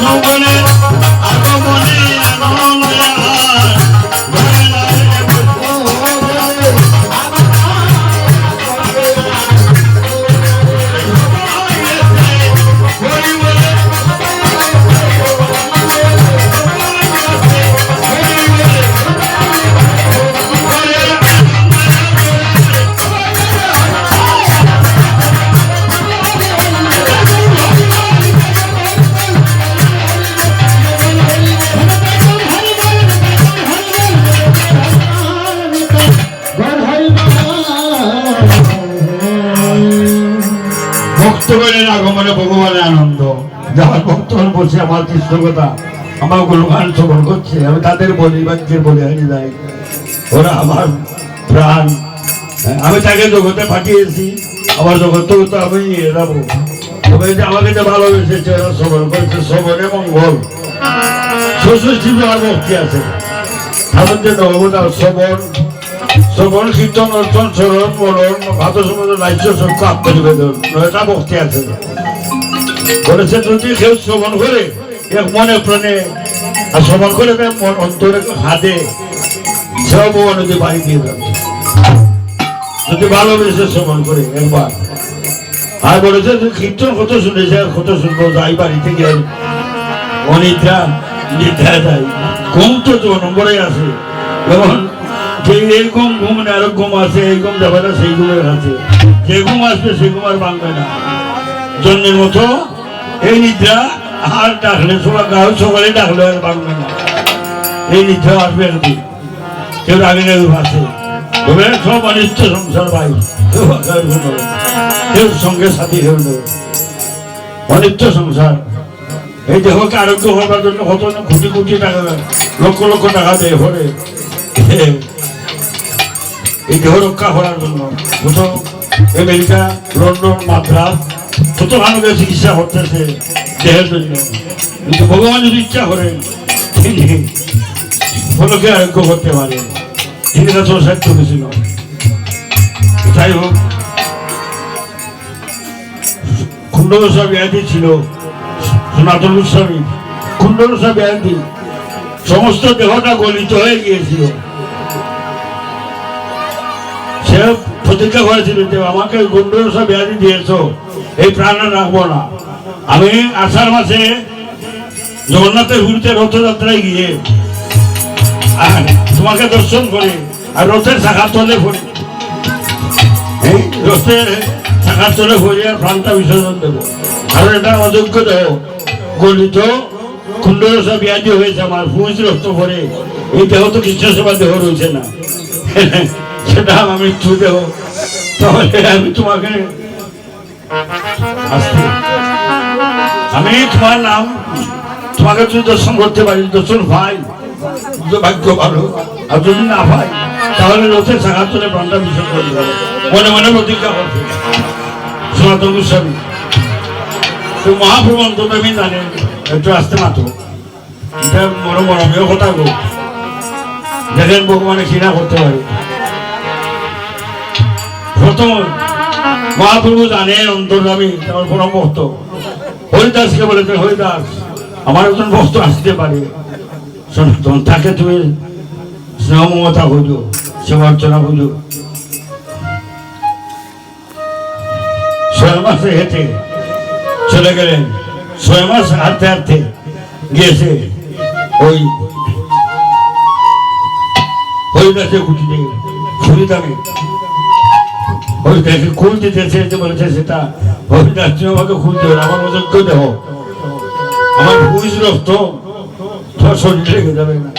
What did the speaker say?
No ভক্তগণের আগমনে ভগবানের আনন্দ। যাহার ভক্তগণ বসে আমার কৃষ্ণ কথা আমার গুণগান শ্রবণ করছে, আমি তাদের বলি, বাক্যের বলে হারিয়ে যাই। ওরা আমার প্রাণ। আমি তাকে জগতে পাঠিয়েছি, আমার জগতেও তো আমি নিয়ে যাব। তবে যে ভালোবেসেছে, ওরা শ্রবণ করেছে, শ্রবণে মঙ্গল। শ্বশুর শিব আমার ভক্তি আছে। তাদের যে নবতা শ্রবণ। শ্রবণ কীর্তন অর্চন স্মরণ মরণ, ভাত সমুদ্র রাজ্য সত্য আত্মনিবেদন নয়টা ভক্তি আছে। বলেছে, যদি কেউ শ্রবণ করে এক মনে প্রাণে, আর শ্রবণ করে মন অন্তরে হাতে সেও যদি বাড়ি দিয়ে যাবে যদি ভালোবেসে শ্রবণ করে একবার। আর বলেছে কীর্তন কত শুনেছে, আর কত শুনব, যাই বাড়িতে গিয়ে অনিদ্রা, নিদ্রা যায় ঘুম তো নম্বরে আছে যেমন এই ঘুম না আরও ঘুম আছে, এই ঘুম যাবে না, সেই আছে যে ঘুম আসবে, সেই ঘুম আর ভাঙবে না। জন্মের মতো এই নিদ্রা আর ডাকলে সবাই গাও সকালে ডাকলে আর ভাঙবে না। এই নিদ্রা আসবে একদিন কেউ আগে কেউ আছে তবে সব অনিষ্ট সংসার ভাই। কেউ সঙ্গে সাথী কেউ নেই। অনিত্য সংসার। এই দেহকে আরোগ্য হবার জন্য কত কোটি কোটি টাকা লক্ষ লক্ষ টাকা দেয় ভরে। এই দেহ রক্ষা করার জন্য আমেরিকা, লন্ডন, মাদ্রাস, কত মানুষের চিকিৎসা দেহের জন্য। কিন্তু ভগবান যদি ইচ্ছা করেন তিনি আরোগ্য করতে তিনি যাই হোক ছিল, সনাতন গোস্বামী কুণ্ডলসা ব্যাধি সমস্ত দেহটা গলিত হয়ে গিয়েছিল। সে প্রতিজ্ঞা করেছিল যে আমাকে কুণ্ডলসা ব্যাধি দিয়েছ, এই প্রাণ রাখব না। আমি আষাঢ় মাসে জগন্নাথের ঘুরতে রথযাত্রায় গিয়ে তোমাকে দর্শন করে আর রথের শাখা তলে পড়ে রথের শাখার তলে পড়ে আর প্রাণটা বিসর্জন দেবো। আর এটা অযোগ্য দেহ। গলিত কুণ্ডরসা ব্যাধি হয়েছে আমার। পুঁজ রক্ত ভরে এই দেহ তো কৃষ্ণ সেবা দেহ রয়েছে না। সেটা মৃত্যু দেহ তাহলে আমি তোমাকে আমি তোমার নাম, তোমাকে যদি দর্শন করতে পারি দর্শন ভাই ভাগ্য ভালো, আর যদি না পাই তাহলে রথের সাঘাত করে প্রাণটা বিসর্জন করে দেবো মনে মনে প্রতিজ্ঞা করবে। সনাতন গোস্বামী, তো মহাপ্রবণ তো আমি জানি, একটু আসতে মাত্র। এটা মনে মরমীয় কথা গো। দেখেন ভগবানে ঘৃণা করতে পারে মহাপ্রভু জানেন অন্তর্গামী আমার পরম ভক্ত। হরিদাসকে বলেছে, হরিদাস, আমার একজন ভক্ত আসতে পারে। সনাতন তাকে তুমি স্নেহ খুঁজো, সেবা অর্চনা খুঁজো। ছয় মাসে হেঁটে চলে গেলেন। ছয় মাস হাঁটতে হাঁটতে গিয়েছে ওই হরিদাসে খুঁজতে খুঁড়িদামে হরিদাসে খুল দিতে, যে বলেছে সেটা হরিদাস তুমি আমাকে খুলতে হবে আমার অযোগ্য দেহ। আমার ভুজ রক্ত শরীর লেগে যাবে না।